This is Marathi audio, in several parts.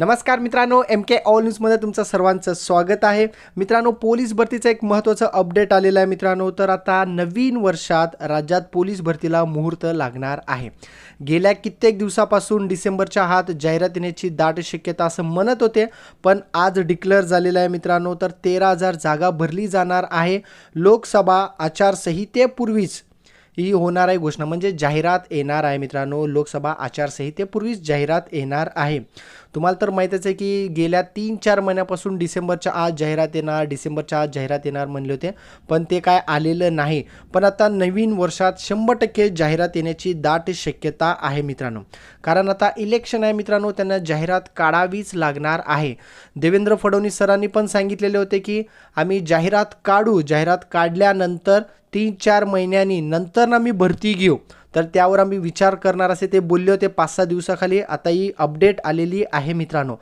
नमस्कार मित्रांनो एम के ऑल न्यूजमध्ये तुमचं सर्वांचं स्वागत आहे. मित्रांनो पोलीस भरतीचं एक महत्त्वाचं अपडेट आलेलं आहे मित्रांनो. तर आता नवीन वर्षात राज्यात पोलीस भरतीला मुहूर्त लागणार आहे. गेल्या कित्येक दिवसापासून डिसेंबरच्या हात जाहिरात येण्याची दाट शक्यता असं म्हणत होते पण आज डिक्लेअर झालेलं आहे मित्रांनो. तर तेरा हजार जागा भरली जाणार आहे. लोकसभा आचारसंहितेपूर्वीच ही होणार आहे घोषणा म्हणजे जाहिरात येणार आहे मित्रांनो. लोकसभा आचारसंहितेपूर्वीच जाहिरात येणार आहे. तुम्हाला तर माहीतच आहे की गेल्या तीन चार महिन्यापासून डिसेंबरच्या आज जाहिरात येणार डिसेंबरच्या आज जाहिरात येणार म्हणले होते. पण ते काय आलेलं नाही. पण आता नवीन वर्षात शंभर टक्के जाहिरात येण्याची दाट शक्यता आहे मित्रांनो. कारण आता इलेक्शन आहे मित्रांनो त्यांना जाहिरात काढावीच लागणार आहे. देवेंद्र फडणवीस सरांनी पण सांगितलेले होते की आम्ही जाहिरात काढू. जाहिरात काढल्यानंतर तीन चार महिन्यांनी नंतर ना मी भरती घेऊ. तर त्यावर आम्ही विचार करणार असे ते बोलले होते पाच सहा दिवसाखाली. आता ही अपडेट आलेली आहे मित्रांनो.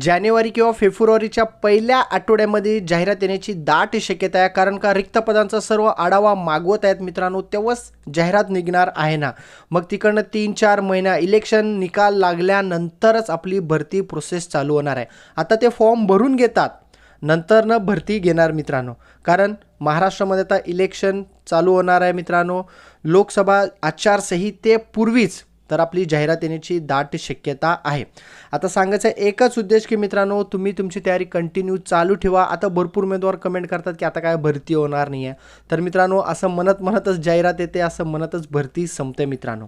जानेवारी किंवा फेब्रुवारीच्या पहिल्या आठवड्यामध्ये जाहिरात येण्याची दाट शक्यता आहे. कारण का? रिक्त पदांचा सर्व आढावा मागवत आहेत मित्रांनो. तेव्हाच जाहिरात निघणार आहे ना. मग तिकडनं तीन चार महिना इलेक्शन निकाल लागल्यानंतरच आपली भरती प्रोसेस चालू होणार आहे. आता ते फॉर्म भरून घेतात. नंतरनं भरती घेणार मित्रांनो. कारण महाराष्ट्रामध्ये आता इलेक्शन चालू होणार आहे मित्रांनो. लोकसभा आचारसंहितेपूर्वीच तर आपली जाहिरात येण्याची दाट शक्यता आहे. आता सांगायचं एकच उद्देश की मित्रांनो तुम्ही तुमची तयारी कंटिन्यू चालू ठेवा. आता भरपूर उमेदवार कमेंट करतात की आता काय भरती होणार नाही आहे तर मित्रांनो असं म्हणत म्हणतच जाहिरात येते असं म्हणतच भरती संपते मित्रांनो.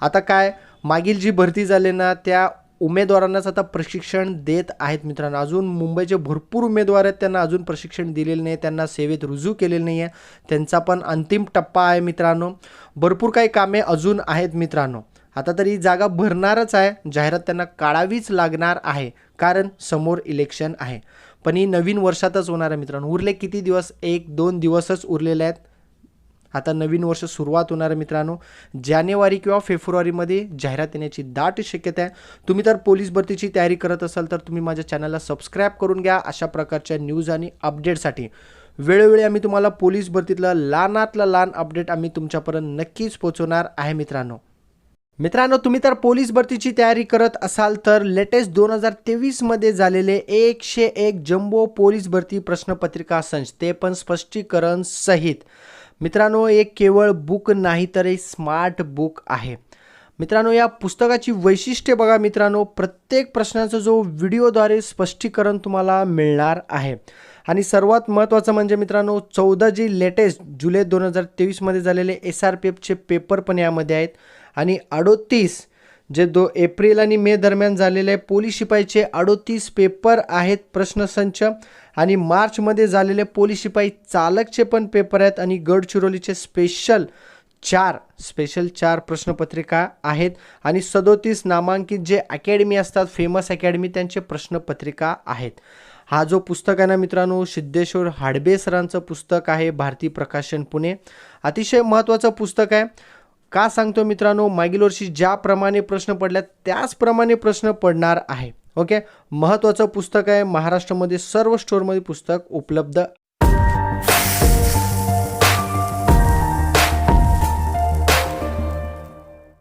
आता काय मागील जी भरती झाली ना त्या उमेदवारांनाच आता प्रशिक्षण देत आहेत मित्रांनो. अजून मुंबईचे भरपूर उमेदवार आहेत त्यांना अजून प्रशिक्षण दिलेलं नाही त्यांना सेवेत रुजू केलेलं नाही आहे. त्यांचा पण अंतिम टप्पा आहे मित्रांनो. भरपूर काही कामे अजून आहेत मित्रांनो. आता तरी जागा भरणारच आहे जाहिरात त्यांना काढावीच लागणार आहे कारण समोर इलेक्शन आहे. पण ही नवीन वर्षातच होणार आहे मित्रांनो. उरले किती दिवस? एक दोन दिवसच उरलेले आहेत. आता नवीन वर्ष सुरुवात होणार आहे मित्रांनो. जानेवारी किंवा फेब्रुवारीमध्ये जाहिरात येण्याची दाट शक्यता आहे. तुम्ही तर पोलीस भरतीची तयारी करत असाल तर तुम्ही माझ्या चॅनलला सबस्क्राईब करून घ्या. अशा प्रकारच्या न्यूज आणि अपडेटसाठी वेळोवेळी आम्ही तुम्हाला पोलीस भरतीतलं लहानातलं लहान अपडेट आम्ही तुमच्यापर्यंत नक्कीच पोहोचवणार आहे मित्रांनो. मित्रांनो तुम्ही तर पोलीस भरतीची तयारी करत असाल तर लेटेस्ट दोन हजार तेवीसमध्ये झालेले एकशे एक जम्बो पोलीस भरती प्रश्नपत्रिका संच ते पण स्पष्टीकरण सहित. मित्रांनो एक केवळ बुक नाही तर एक स्मार्ट बुक आहे. मित्रांनो या पुस्तकाची वैशिष्ट्ये बघा मित्रांनो. प्रत्येक प्रश्नाचा जो व्हिडिओद्वारे स्पष्टीकरण तुम्हाला मिळणार आहे. आणि सर्वात महत्त्वाचं म्हणजे मित्रांनो चौदा जी लेटेस्ट जुलै दोन हजार तेवीसमध्ये झालेले एस आर पी एफचे पेपर पण यामध्ये आहेत. आणि अडोतीस जे दो एप्रिल आणि मे दरम्यान झालेले पोलीस शिपाईचे अडोतीस पेपर आहेत प्रश्नसंच आणि मार्चमध्ये झालेले पोलीस शिपाई चालकचे पण पेपर आहेत आणि गडचिरोलीचे स्पेशल चार स्पेशल चार प्रश्नपत्रिका आहेत. आणि सदोतीस नामांकित जे अकॅडमी असतात फेमस अकॅडमी त्यांचे प्रश्नपत्रिका आहेत. हा जो पुस्तक आहे ना मित्रांनो सिद्धेश्वर हाडबे सरांचं पुस्तक आहे भारती प्रकाशन पुणे. अतिशय महत्त्वाचं पुस्तक आहे. का सांगतो मित्रांनो मागील वर्षी ज्याप्रमाणे प्रश्न पडल्यात त्याचप्रमाणे प्रश्न पडणार आहे. ओके? महत्त्वाचं पुस्तक आहे महाराष्ट्रामध्ये सर्व स्टोअरमध्ये पुस्तक उपलब्ध